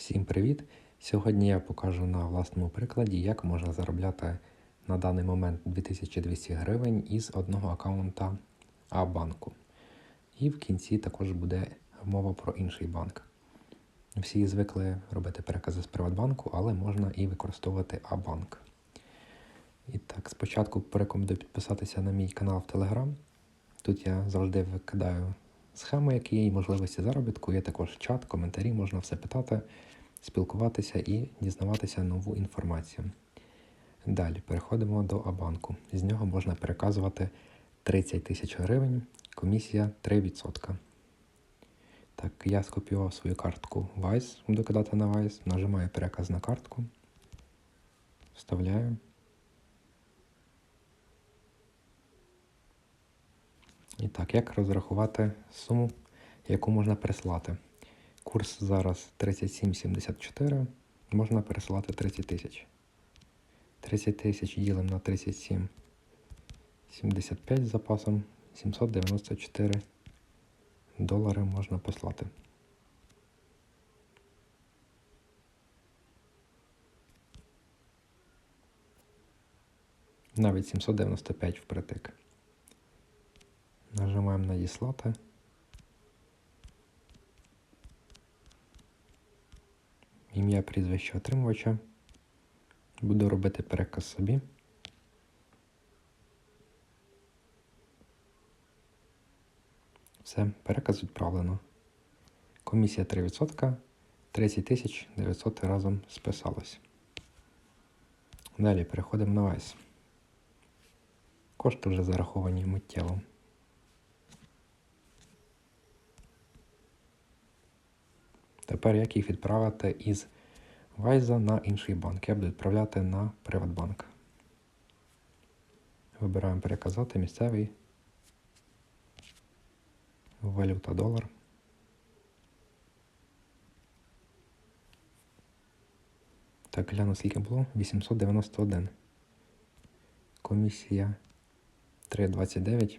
Всім привіт! Сьогодні я покажу на власному прикладі, як можна заробляти на даний момент 2200 гривень із одного аккаунта А-банку. І в кінці також буде мова про інший банк. Всі звикли робити перекази з Приватбанку, але можна і використовувати А-банк. І так, спочатку порекомендую підписатися на мій канал в Telegram. Тут я завжди викидаю схеми, які є, і можливості заробітку. Є також чат, коментарі, можна все питати, спілкуватися і дізнаватися нову інформацію. Далі переходимо до Абанку. З нього можна переказувати 30 тисяч гривень, комісія 3%. Так, я скопіював свою картку Vice, буду кидати на Vice, нажимаю переказ на картку, вставляю. І так, як розрахувати суму, яку можна переслати? Курс зараз 37,74, можна пересилати 30 тисяч. 30 тисяч ділимо на 37,75 з запасом 794 долари можна послати. Навіть 795 впритик. Нажимаємо надіслати. Ім'я прізвище отримувача. Буду робити переказ собі. Все, переказ відправлено. Комісія 3%, 30 900 разом списалось. Далі переходимо на Вайс. Кошти вже зараховані миттєво. Тепер як їх відправити із Вайза на інший банк. Я буду відправляти на Приватбанк. Вибираємо переказати місцевий. Валюта долар. Так, гляну, скільки було? 891. Комісія 3,29.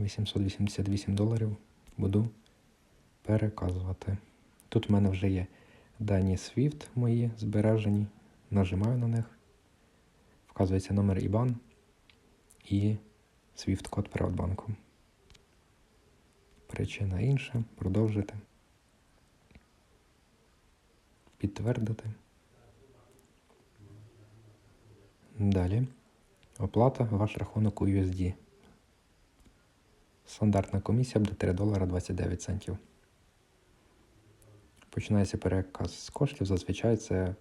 888 доларів буду переказувати. Тут в мене вже є дані SWIFT мої збережені. Нажимаю на них. Вказується номер IBAN і SWIFT-код Приватбанку. Причина інша. Продовжити. Підтвердити. Далі. Оплата ваш рахунок у USD. Стандартна комісія буде 3 долара 29 центів. Починається переказ з коштів, зазвичай це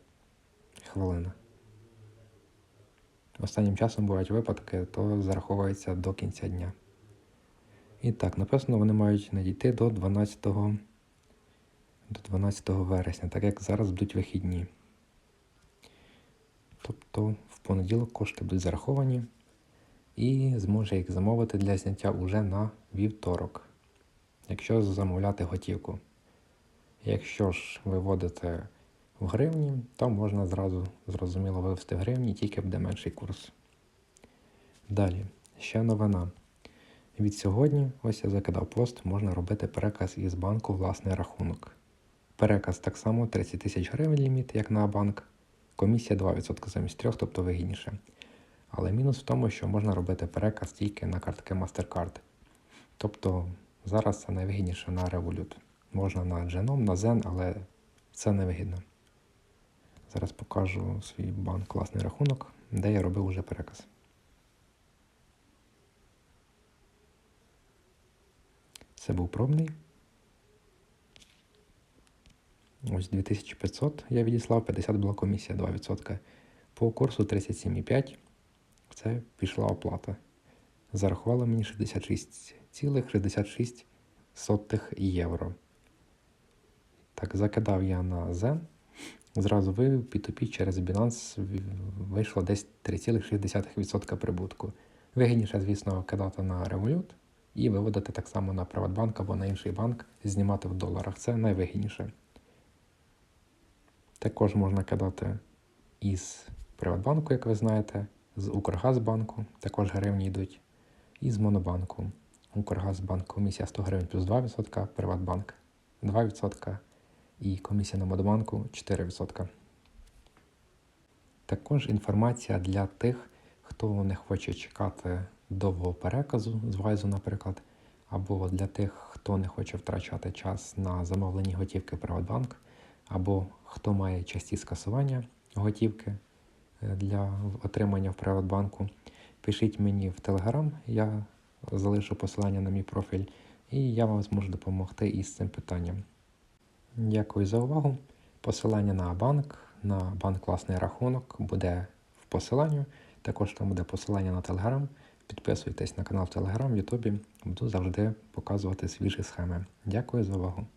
хвилина. Останнім часом бувають випадки, то зараховується до кінця дня. І так, написано, вони мають надійти до 12 до 12 вересня, так як зараз будуть вихідні. Тобто в понеділок кошти будуть зараховані і зможе їх замовити для зняття уже на вівторок, якщо замовляти готівку. Якщо ж виводити в гривні, то можна зразу зрозуміло вивести в гривні, тільки буде менший курс. Далі, ще новина. Від сьогодні, ось я закидав пост, можна робити переказ із банку власний рахунок. Переказ так само 30 тисяч гривень ліміт, як на банк. Комісія 2% замість 3, тобто вигідніше. Але мінус в тому, що можна робити переказ тільки на картки MasterCard. Тобто зараз це найвигідніше на Revolut. Можна на Genome, на Zen, але це невигідно. Зараз покажу свій банк класний рахунок, де я робив уже переказ. Це був пробний. Ось 2500 я відіслав, 50 була комісія 2%. По курсу 37,5 це пішла оплата. Зарахувало мені 66,66 євро. Так, закидав я на Zen. Зразу вивів P2P через Binance вийшло десь 3,6% прибутку. Вигідніше, звісно, кидати на Revolut і виводити так само на Приватбанк або на інший банк, знімати в доларах. Це найвигідніше. Також можна кидати із Приватбанку, як ви знаєте з Укргазбанку, також гривні йдуть, і з Монобанку. Укргазбанк комісія 100 гривень плюс 2%, Приватбанк 2% і комісія на Модбанку 4%. Також інформація для тих, хто не хоче чекати довгого переказу з Вайзу, наприклад, або для тих, хто не хоче втрачати час на замовлені готівки Приватбанк, або хто має часті скасування готівки для отримання в Приватбанку. Пишіть мені в Телеграм, я залишу посилання на мій профіль, і я вам зможу допомогти із цим питанням. Дякую за увагу. Посилання на банк, на банк власний рахунок буде в посиланні. Також там буде посилання на Telegram. Підписуйтесь на канал в Telegram, в Ютубі. Буду завжди показувати свіжі схеми. Дякую за увагу.